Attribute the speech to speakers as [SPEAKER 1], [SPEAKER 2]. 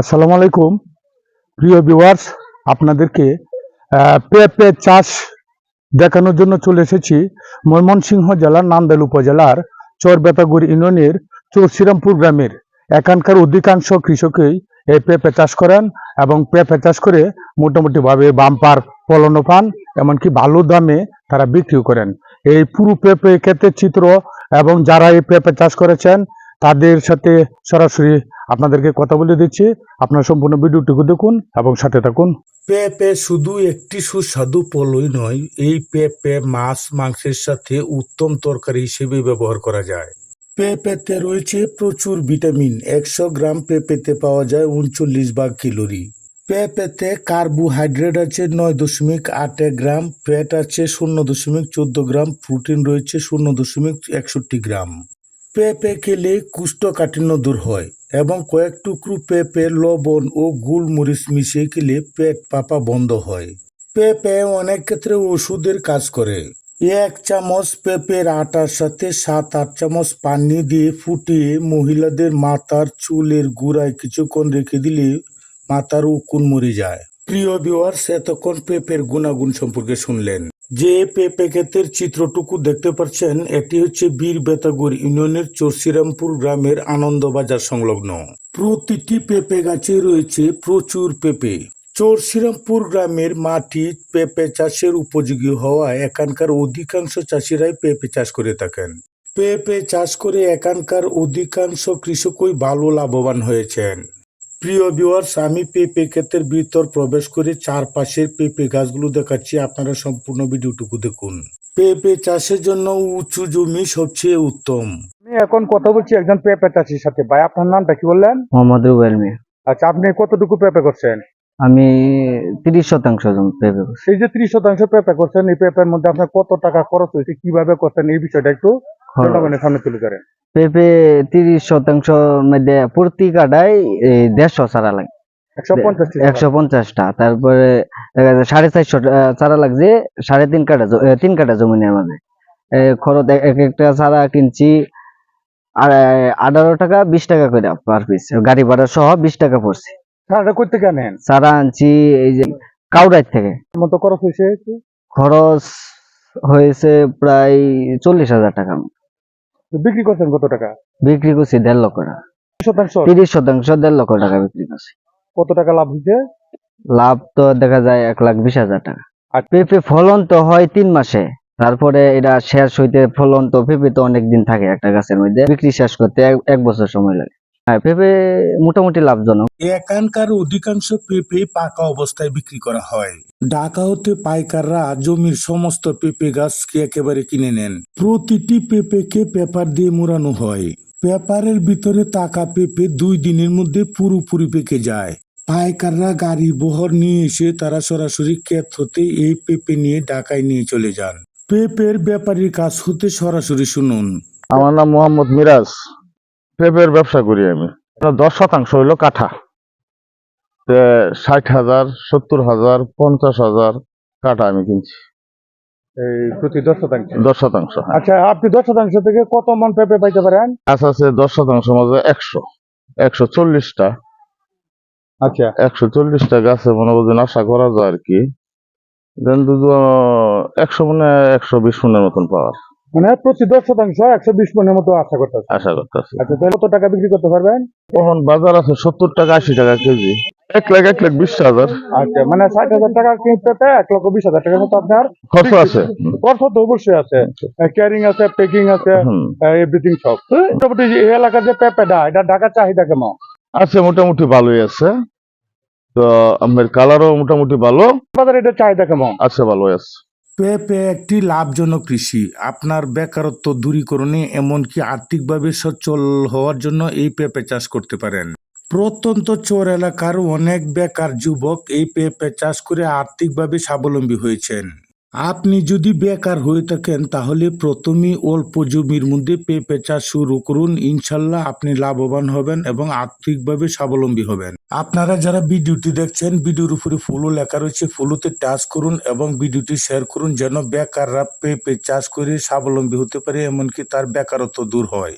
[SPEAKER 1] আসসালামু আলাইকুম। প্রিয় ভিউয়ার্স আপনাদেরকে পেঁপে চাষ দেখানোর জন্য চলে এসেছি ময়মনসিংহ জেলার নান্দাইল উপজেলার চরবেতাগুড় ইউনিয়নের চৌশ্রীরামপুর গ্রামের। এখানকার অধিকাংশ কৃষকই এই পেঁপে চাষ করেন এবং পেঁপে চাষ করে মোটামুটিভাবে বাম্পার ফলনও পান এমনকি ভালো দামে তারা বিক্রিও করেন। এই পুরো পেঁপে ক্ষেতের চিত্র এবং যারা এই পেঁপে চাষ করেছেন, তাদের সাথে সরাসরি আপনাদেরকে কথা বলে দিচ্ছি। আপনারা সম্পূর্ণ ভিডিওটুকু দেখুন এবং সাথে থাকুন।
[SPEAKER 2] পেঁপে শুধু একটি সুস্বাদু পলই নয়, এই পেঁপে মাছ, মাংসের সাথে উত্তম তরকারি হিসেবে ব্যবহার করা যায়। পেঁপেতে রয়েছে প্রচুর ভিটামিন। একশো গ্রাম পেঁপেতে পাওয়া যায় উনচল্লিশ ভাগ ক্যালোরি। পেঁপেতে কার্বোহাইড্রেট আছে নয় দশমিক আট গ্রাম, ফ্যাট আছে শূন্য দশমিক চোদ্দ গ্রাম, প্রোটিন রয়েছে শূন্য দশমিক একষট্টি গ্রাম। পেঁপে খেলে কুষ্ঠকাঠিন্য দূর হয় এবং কয়েক টুকরো পেঁপে লবণ ও গোলমরিচ মিশিয়ে খেলে পেট পাপা বন্ধ হয়। পেঁপে অনেক ক্ষেত্রে ওষুধের কাজ করে। এক চামচ পেঁপের আটার সাথে সাত আট চামচ পানি দিয়ে ফুটিয়ে মহিলাদের মাথার চুলের গুড়ায় কিছুক্ষণ রেখে দিলে মাথার উকুন মরে যায়। প্রিয় ভিউয়ার্স, এতক্ষণ পেঁপের গুণাগুণ সম্পর্কে শুনলেন। যে পেঁপে ক্ষেতের চিত্রটুকু দেখতে পাচ্ছেন, এটি হচ্ছে বীর বেতাগুর ইউনিয়নের চরসিরামপুর গ্রামের আনন্দবাজার সংলগ্ন। প্রতিটি পেঁপে গাছে রয়েছে প্রচুর পেঁপে। চরসিরামপুর গ্রামের মাটি পেঁপে চাষের উপযোগী হওয়ায় এখানকার অধিকাংশ চাষিরাই পেঁপে চাষ করে থাকেন। পেঁপে চাষ করে এখানকার অধিকাংশ কৃষকই ভালো লাভবান হয়েছেন। প্রিয় ভিউয়ার্স আমি পেঁপে ক্ষেতের ভিতর প্রবেশ করে চারপাশের পেঁপে গাছগুলো দেখাচ্ছি। আপনারা সম্পূর্ণ ভিডিওটুকু দেখুন। পেঁপে চাষের জন্য উঁচু জমি সবচেয়ে উত্তম।
[SPEAKER 1] আমি এখন কথা বলছি একজন পেঁপে চাষির সাথে। ভাই আপনার নামটা কি বললেন?
[SPEAKER 3] মোহাম্মদ রুবেল মিয়া।
[SPEAKER 1] আচ্ছা আপনি কতটুকু পেঁপে করছেন?
[SPEAKER 3] আমি তিরিশ শতাংশ পেঁপে করছি।
[SPEAKER 1] এই যে ত্রিশ শতাংশ পেঁপে করছেন এই পেঁপের মধ্যে আপনার কত টাকা খরচ হয়েছে কীভাবে করছেন এই বিষয়টা একটু জনগণের সামনে তুলে ধরেন।
[SPEAKER 3] পেঁপে তিরিশ শতাংশ মধ্যে প্রতি কাটায় দেড়শো চারা লাগে।
[SPEAKER 1] একশো
[SPEAKER 3] পঞ্চাশটা। তারপরে সাড়ে চারশো চারা লাগছে সাড়ে তিন কাটা তিন কাটা জমিনের মাঝে। খরচ এক এক একটা চারা কিনছি আর আঠারো টাকা বিশ টাকা করে পার পিস গাড়ি ভাড়া সহ বিশ টাকা পড়ছে।
[SPEAKER 1] করতে
[SPEAKER 3] চারা আনছি এই যে কাউরাই থেকে।
[SPEAKER 1] মতো খরচ হয়েছে?
[SPEAKER 3] খরচ হয়েছে প্রায় চল্লিশ হাজার টাকা।
[SPEAKER 1] বিক্রি করছেন কত টাকা?
[SPEAKER 3] বিক্রি করছি দেড় লক্ষ টাকা।
[SPEAKER 1] শতাংশ?
[SPEAKER 3] তিরিশ শতাংশ দেড় লক্ষ টাকা বিক্রি করছি।
[SPEAKER 1] কত টাকা লাভ হয়েছে
[SPEAKER 3] লাভ তো দেখা যায় এক লাখ বিশ হাজার টাকা।
[SPEAKER 1] আর
[SPEAKER 3] পেঁপে ফলন তো হয় তিন মাসে। তারপরে এটা শেষ হইতে ফলন তো পেঁপে তো অনেক দিন থাকে একটা গাছের মধ্যে। বিক্রি শেষ করতে এক- এক বছর সময় লাগে। হ্যাঁ পেঁপে মোটামুটি লাভজনক।
[SPEAKER 2] এখানকার অধিকাংশ পেঁপে পাকা অবস্থায় বিক্রি করা হয়। ঢাকা হতে পাইকাররা জমির সমস্ত পেঁপে গাছকে একেবারে কিনে নেন। প্রতিটি পেঁপেকে পেপার দিয়ে মোড়ানো হয়। পেপারের ভিতরে তাকা পেঁপে দুই দিনের মধ্যে পুরোপুরি পেকে যায়। পাইকাররা গাড়ি বহর নিয়ে এসে তারা সরাসরি ক্ষেত হতে এই পেঁপে নিয়ে ঢাকায় নিয়ে চলে যান। পেঁপের ব্যাপারীর কাছ হতে সরাসরি শুনুন।
[SPEAKER 4] আমার নাম মোহাম্মদ মিরাজ। পেঁপের ব্যবসা করি আমি। দশ শতাংশ হইল কাঠা। ষাট হাজার সত্তর হাজার পঞ্চাশ হাজার কাঠা আমি কিনছি।
[SPEAKER 1] এই প্রতি দশ শতাংশ?
[SPEAKER 4] দশ শতাংশ।
[SPEAKER 1] আচ্ছা আপনি দশ শতাংশ থেকে কত মন পেঁপে পাইতে পারেন?
[SPEAKER 4] গাছ আছে দশ শতাংশ মাঝে একশো। একশো চল্লিশটা।
[SPEAKER 1] আচ্ছা।
[SPEAKER 4] একশো চল্লিশটা গাছে মনে আশা করা যায় আর কি। দেন দুটো একশো মানে একশো বিশ মনের মতন পাওয়ার।
[SPEAKER 1] মানে প্রতি দশ শতাংশ একশো বিশ মনের মতো আশা করতেছে।
[SPEAKER 4] আশা করতেছি।
[SPEAKER 1] আচ্ছা তাহলে কত টাকা বিক্রি করতে পারবেন?
[SPEAKER 4] তখন বাজার আছে সত্তর টাকা আশি টাকা কেজি। এক লাখ এক লাখ বিশ হাজার।
[SPEAKER 1] আচ্ছা মানে ষাট হাজার টাকা কিনতে এক লক্ষ বিশ হাজার টাকার মতো আপনার
[SPEAKER 4] খরচ আছে।
[SPEAKER 1] খরচ তো অবশ্যই আছে। ক্যারিং আছে প্যাকিং আছে এভরিথিং সব। মোটামুটি এই এলাকার যে পেঁপেটা এটা ঢাকার চাহিদা কেমন?
[SPEAKER 4] আছে মোটামুটি ভালোই আছে। তো আমার কালারও মোটামুটি ভালো।
[SPEAKER 1] বাজার এটা চাহিদা কেমন?
[SPEAKER 4] আছে ভালোই আছে।
[SPEAKER 2] পেঁপে একটি লাভজনক কৃষি। আপনার বেকারত্ব দূরীকরণে এমনকি আর্থিকভাবে সচ্ছল হওয়ার জন্য এই পেঁপে চাষ করতে পারেন। প্রত্যন্ত চোর এলাকার অনেক বেকার যুবক এই পেঁপে চাষ করে আর্থিকভাবে স্বাবলম্বী হয়েছেন। আপনি যদি বেকার হয়ে থাকেন, তাহলে প্রথমেই অল্প জমির মধ্যে পেঁপে চাষ শুরু করুন। ইনশাল্লাহ আপনি লাভবান হবেন এবং আর্থিকভাবে স্বাবলম্বী হবেন। আপনারা যারা ভিডিওটি দেখছেন, ভিডিওর উপরে ফলো লেখা রয়েছে ফলোতে টাচ করুন এবং ভিডিওটি শেয়ার করুন যেন বেকাররা পেঁপে চাষ করে স্বাবলম্বী হতে পারে, এমনকি তার বেকারত্ব দূর হয়।